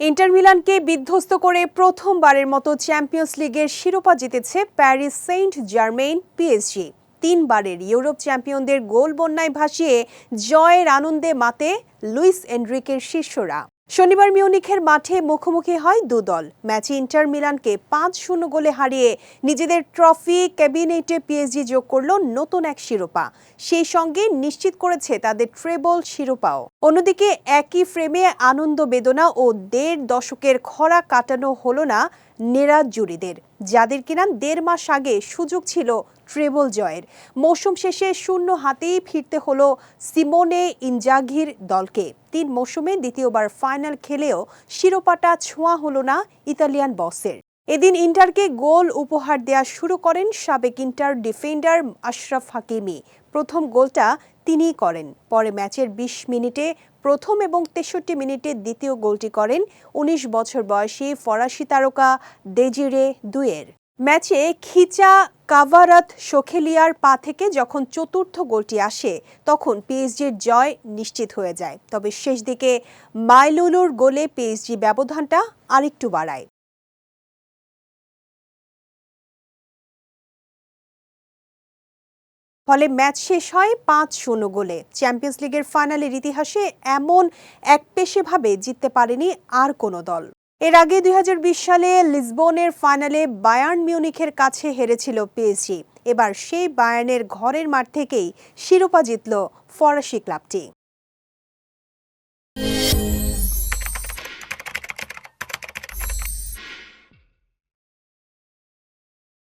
Inter মিলানকে বিধ্বস্ত করে প্রথমবারের মতো চ্যাম্পিয়ন্স লিগের শিরোপা জিতেছে প্যারিস সেন্ট জার্মেইন পিএসজি তিনবারের ইউরোপ চ্যাম্পিয়নদের গোল বন্যায় ভাসিয়ে জয়ের আনন্দে মাতে লুইস এন্ড্রিকের শিষ্যরা। শনিবার মিউনিখের মাঠে মুখোমুখি হয় দু দল। ম্যাচে ইন্টার মিলানকে পাঁচ শূন্য গোলে হারিয়ে নিজেদের ট্রফি ক্যাবিনেটে পিএসজি যোগ করল নতুন এক শিরোপা। সেই সঙ্গে নিশ্চিত করেছে তাদের ট্রেবল শিরোপাও। অন্যদিকে একই ফ্রেমে আনন্দ বেদনা ও দেড় দশকের খরা কাটানো হলো না নেরাজ জুরিদের, যাদের কিনা দেড় মাস আগে সুযোগ ছিল ট্রেবল জয়ের। মৌসুম শেষে শূন্য হাতেই ফিরতে হলো সিমোনে ইনজাঘির দলকে। তিন মৌসুমে দ্বিতীয়বার ফাইনাল খেলেও শিরোপাটা ছোঁয়া হলো না ইতালিয়ান বসের। এদিন ইন্টারকে গোল উপহার দেওয়া শুরু করেন সাবেক ইন্টার ডিফেন্ডার আশরাফ হাকিমি। প্রথম গোলটা তিনিই করেন। পরে ম্যাচের ২০ মিনিটে প্রথম এবং তেষট্টি মিনিটে দ্বিতীয় গোলটি করেন ১৯ বছর বয়সী ফরাসি তারকা দেজিরে দুয়ের। ম্যাচে খিচা কাভারাত সোখেলিয়ার পা থেকে যখন চতুর্থ গোলটি আসে, তখন পিএসজির জয় নিশ্চিত হয়ে যায়। তবে শেষ দিকে মাইলুলুর গোলে পিএসজি ব্যবধানটা আরেকটু বাড়ায়। ফলে ম্যাচ শেষ হয় পাঁচ শূন্য গোলে। চ্যাম্পিয়ন্স লিগের ফাইনালের ইতিহাসে এমন এক পেশেভাবে জিততে পারেনি আর কোনো দল। এর আগে দুই হাজার বিশ সালে লিসবনের ফাইনালে বায়ার্ন মিউনিখের কাছে হেরেছিল পিএসজি। এবার সেই বায়ার্নের ঘরের মাঠ থেকেই শিরোপা জিতল ফরাসি ক্লাবটি।